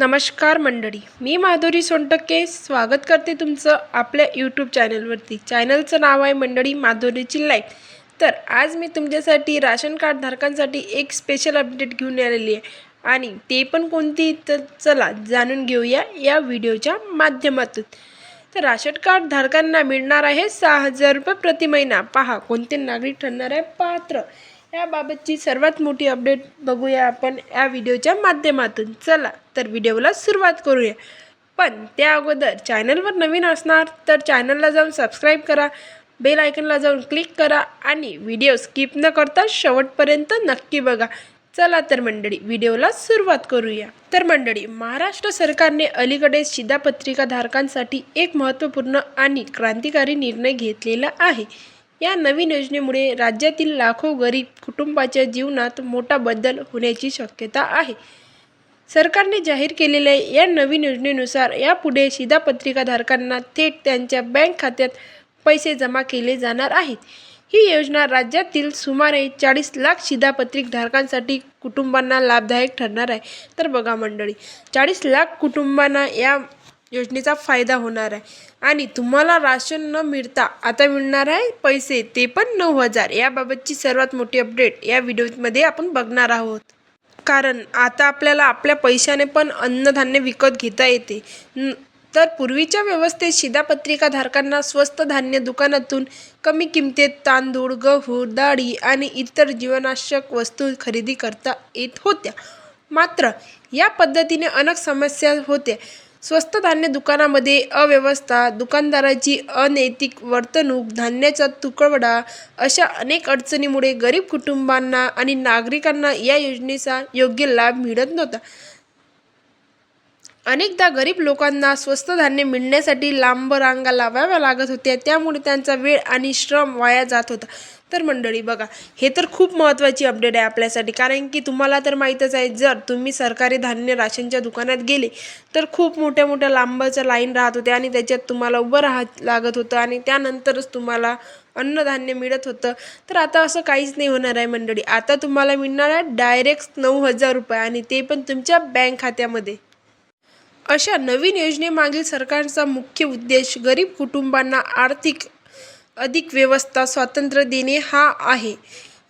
नमस्कार मंडळी. मी माधुरी सोनटक्के स्वागत करते तुमचं आपल्या यूट्यूब चॅनलवरती चॅनलचं नाव आहे मंडळी माधुरीची लाईफ तर आज मी तुमच्यासाठी राशन कार्ड धारकांसाठी एक स्पेशल अपडेट घेऊन आलेली आहे. आणि ते पण कोणती तर चला जाणून घेऊया या व्हिडिओच्या माध्यमातून. तर राशन कार्ड धारकांना मिळणार आहे सहा हजार रुपये प्रति महिना. पहा कोणते नागरिक ठरणार आहे? पात्र. याबाबतची सर्वात मोठी अपडेट बघूया आपण या व्हिडिओच्या माध्यमातून. चला तर व्हिडिओला सुरुवात करूया. पण त्या अगोदर चॅनलवर नवीन असणार तर चॅनलला जाऊन सबस्क्राईब करा बेल आयकनला जाऊन क्लिक करा आणि व्हिडिओ स्किप न करता शेवटपर्यंत नक्की बघा. चला तर मंडळी व्हिडिओला सुरुवात करूया. तर मंडळी महाराष्ट्र सरकारने अलीकडे शिधापत्रिका धारकांसाठी एक महत्त्वपूर्ण आणि क्रांतिकारी निर्णय घेतलेला आहे. या नवीन योजनेमुळे राज्यातील लाखो गरीब कुटुंबाच्या जीवनात मोठा बदल होण्याची शक्यता आहे. सरकारने जाहीर केलेल्या या नवीन योजनेनुसार यापुढे शिधापत्रिकाधारकांना थेट त्यांच्या बँक खात्यात पैसे जमा केले जाणार आहेत. ही योजना राज्यातील सुमारे चाळीस लाख शिधापत्रिक धारकांसाठी कुटुंबांना लाभदायक ठरणार आहे. तर बघा मंडळी चाळीस लाख कुटुंबांना या योजनेचा फायदा होणार आहे. आणि तुम्हाला राशन न मिळता आता मिळणार आहे पैसे ते पण नऊ हजार. याबाबतची सर्वात मोठी अपडेट या व्हिडिओमध्ये आपण बघणार आहोत. कारण आता आपल्याला आपल्या पैशाने पण अन्नधान्य विकत घेता येते. तर पूर्वीच्या व्यवस्थेत शिधापत्रिका धारकांना स्वस्त धान्य दुकानातून कमी किमतीत तांदूळ गहू डाळी आणि इतर जीवनावश्यक वस्तू खरेदी करता येत होत्या. मात्र या पद्धतीने अनेक समस्या होत्या. स्वस्त धान्य दुकानामध्ये अव्यवस्था दुकानदाराची अनैतिक वर्तणूक धान्याचा तुकडवडा अशा अनेक अडचणीमुळे गरीब कुटुंबांना आणि नागरिकांना या योजनेचा योग्य लाभ मिळत नव्हता. अनेकदा गरीब लोकांना स्वस्त धान्य मिळण्यासाठी लांब रांगा लावाव्या लागत होत्या. त्यामुळे त्यांचा वेळ आणि श्रम वाया जात होता. तर मंडळी बघा हे तर खूप महत्त्वाची अपडेट आहे आपल्यासाठी. कारण की तुम्हाला तर माहीतच आहे जर तुम्ही सरकारी धान्य राशनच्या दुकानात गेले तर खूप मोठ्या मोठ्या लांबच्या लाईन राहत होत्या आणि त्याच्यात तुम्हाला उभं राहत लागत होतं आणि त्यानंतरच तुम्हाला अन्नधान्य मिळत होतं. तर आता असं काहीच नाही होणार आहे मंडळी. आता तुम्हाला मिळणार आहे डायरेक्ट नऊ हजार रुपये आणि ते पण तुमच्या बँक खात्यामध्ये. अशा नवीन योजनेमागील सरकारचा मुख्य उद्देश गरीब कुटुंबांना आर्थिक अधिक व्यवस्था स्वातंत्र्य देणे हा आहे.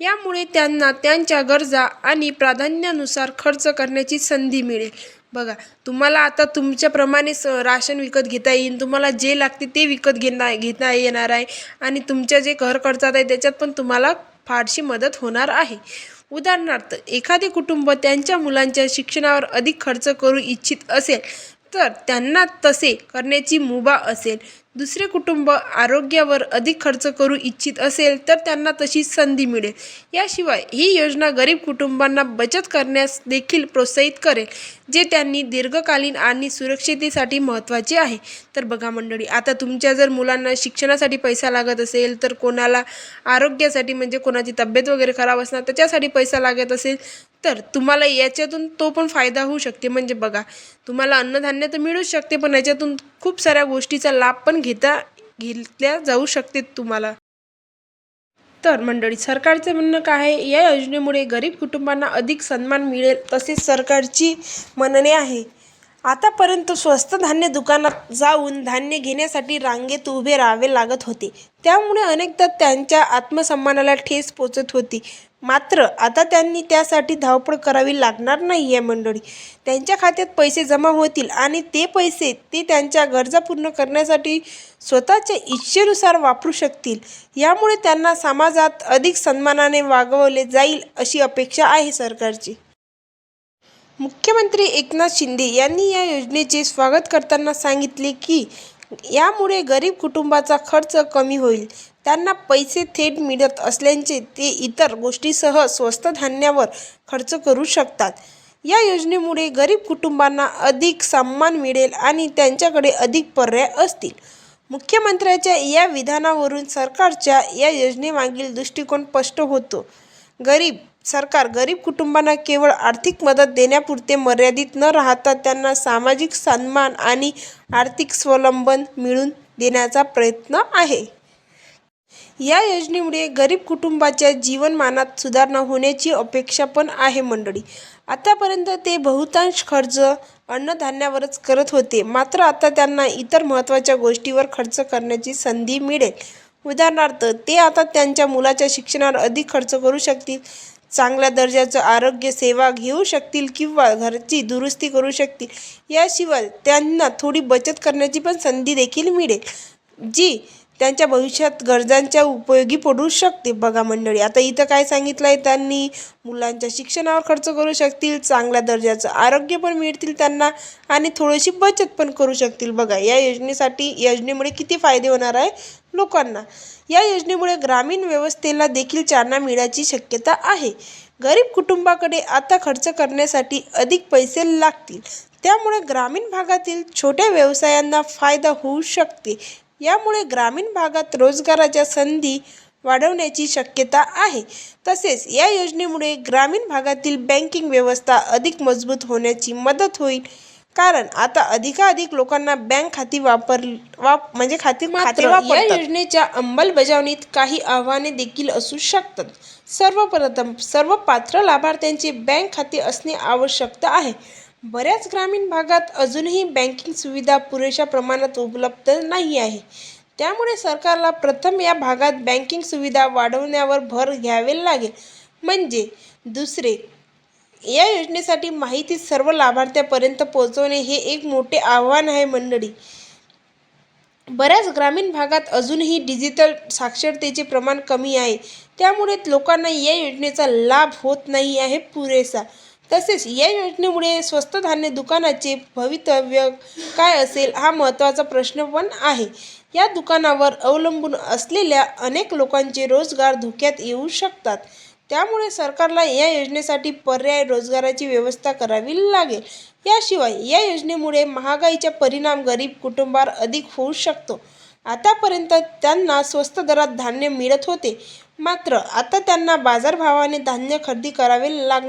यामुळे त्यांना त्यांच्या गरजा आणि प्राधान्यानुसार खर्च करण्याची संधी मिळेल. बघा तुम्हाला आता तुमच्याप्रमाणे स राशन विकत घेता येईल. तुम्हाला जे लागते ते विकत घेणार घेता येणार आहे. आणि तुमच्या जे घर खर्चात आहे त्याच्यात पण तुम्हाला फारशी मदत होणार आहे. उदाहरणार्थ एखादे कुटुंब त्यांच्या मुलांच्या शिक्षणावर अधिक खर्च करू इच्छित असेल तर त्यांना तसे करण्याची मुभा असेल. दुसरे कुटुंब आरोग्यावर अधिक खर्च करू इच्छित असेल तर त्यांना तशी संधी मिळेल. याशिवाय ही योजना गरीब कुटुंबांना बचत करण्यास देखील प्रोत्साहित करेल जे त्यांनी दीर्घकालीन आणि सुरक्षितेसाठी महत्त्वाचे आहे. तर बघा मंडळी आता तुमच्या जर मुलांना शिक्षणासाठी पैसा लागत असेल तर कोणाला आरोग्यासाठी म्हणजे कोणाची तब्येत वगैरे खराब असणार त्याच्यासाठी पैसा लागत असेल तर तुम्हाला याच्यातून तो पण फायदा होऊ शकते. म्हणजे बघा तुम्हाला अन्नधान्य तर मिळूच शकते पण याच्यातून खूप साऱ्या गोष्टीचा लाभ पण घेता घेतल्या जाऊ शकते तुम्हाला. तर मंडळी सरकारचं म्हणणं काय आहे? या योजनेमुळे गरीब कुटुंबांना अधिक सन्मान मिळेल तसेच सरकारची म्हणणे आहे. आतापर्यंत स्वस्त धान्य दुकानात जाऊन धान्य घेण्यासाठी रांगेत उभे राहावे लागत होते. त्यामुळे अनेकदा त्यांच्या आत्मसन्मानाला ठेस पोचत होती. मात्र आता त्यांनी त्यासाठी धावपळ करावी लागणार नाही आहे मंडळी. त्यांच्या खात्यात पैसे जमा होतील आणि ते पैसे ते त्यांच्या गरजा पूर्ण करण्यासाठी स्वतःच्या इच्छेनुसार वापरू शकतील. यामुळे त्यांना समाजात अधिक सन्मानाने वागवले जाईल अशी अपेक्षा आहे सरकारची. मुख्यमंत्री एकनाथ शिंदे यांनी या योजनेचे स्वागत करताना सांगितले की यामुळे गरीब कुटुंबाचा खर्च कमी होईल. त्यांना पैसे थेट मिळत असल्याचे ते इतर गोष्टीसह स्वस्त धान्यावर खर्च करू शकतात. या योजनेमुळे गरीब कुटुंबांना अधिक सन्मान मिळेल आणि त्यांच्याकडे अधिक पर्याय असतील. मुख्यमंत्र्याच्या या विधानावरून सरकारच्या या योजनेमागील दृष्टिकोन स्पष्ट होतो. गरीब सरकार गरीब कुटुंबांना केवळ आर्थिक मदत देण्यापुरते मर्यादित न राहता त्यांना सामाजिक सन्मान आणि आर्थिक स्वावलंबन मिळवून देण्याचा प्रयत्न आहे. या योजनेमुळे गरीब कुटुंबाच्या जीवनमानात सुधारणा होण्याची अपेक्षा पण आहे मंडळी. आतापर्यंत ते बहुतांश खर्च अन्नधान्यावरच करत होते. मात्र आता त्यांना इतर महत्त्वाच्या गोष्टीवर खर्च करण्याची संधी मिळेल. उदाहरणार्थ ते आता त्यांच्या मुलाच्या शिक्षणावर अधिक खर्च करू शकतील. चांगल्या दर्जाचं आरोग्य सेवा घेऊ शकतील किंवा घरची दुरुस्ती करू शकतील. याशिवाय त्यांना थोडी बचत करण्याची पण संधी देखील मिळेल. जी त्यांच्या भविष्यात गरजांच्या उपयोगी पडू शकते बघा मंडळी. आता इथं काय सांगितलं आहे त्यांनी? मुलांच्या शिक्षणावर खर्च करू शकतील चांगल्या दर्जाचं आरोग्य पण मिळतील त्यांना आणि थोडीशी बचत पण करू शकतील. बघा या योजनेसाठी योजनेमुळे किती फायदे होणार आहे लोकांना. या योजनेमुळे ग्रामीण व्यवस्थेला देखील चालना मिळायची शक्यता आहे. गरीब कुटुंबाकडे आता खर्च करण्यासाठी अधिक पैसे लागतील. त्यामुळे ग्रामीण भागातील छोट्या व्यवसायांना फायदा होऊ शकते. यामुळे ग्रामीण भागात रोजगाराच्या संधी वाढवण्याची शक्यता आहे. तसेच या योजनेमुळे ग्रामीण भागातील बँकिंग व्यवस्था अधिक मजबूत होण्याची मदत होईल. कारण आता अधिकाधिक लोकांना बँक खाती वापर वाप म्हणजे खाती खाते या योजनेच्या अंमलबजावणीत काही आव्हाने देखील असू शकतात. सर्वप्रथम सर्व पात्र लाभार्थ्यांची बँक खाते असणे आवश्यक आहे. बऱ्याच ग्रामीण भागात अजूनही बँकिंग सुविधा पुरेशा प्रमाणात उपलब्ध नाही आहे. त्यामुळे सरकारला प्रथम या भागात बँकिंग सुविधा वाढवण्यावर भर घ्यावे लागेल. म्हणजे दुसरे या योजनेसाठी माहिती सर्व लाभार्थ्यापर्यंत पोहोचवणे हे एक मोठे आव्हान आहे मंडळी. बऱ्याच ग्रामीण भागात अजूनही डिजिटल साक्षरतेचे प्रमाण कमी आहे. त्यामुळे लोकांना या योजनेचा लाभ होत नाही आहे पुरेसा. तसेच या योजनेमुळे स्वस्त धान्य दुकानाचे भवितव्य काय असेल हा महत्त्वाचा प्रश्न पण आहे. या दुकानावर अवलंबून असलेल्या अनेक लोकांचे रोजगार धोक्यात येऊ शकतात. त्यामुळे सरकारला या योजनेसाठी पर्याय रोजगाराची व्यवस्था करावी लागेल. याशिवाय या योजनेमुळे महागाईचा परिणाम गरीब कुटुंबावर अधिक होऊ शकतो. आतापर्यंत त्यांना स्वस्त दरात धान्य मिळत होते. मात्र आता त्यांना बाजारभावाने धान्य खरेदी करावे लागणार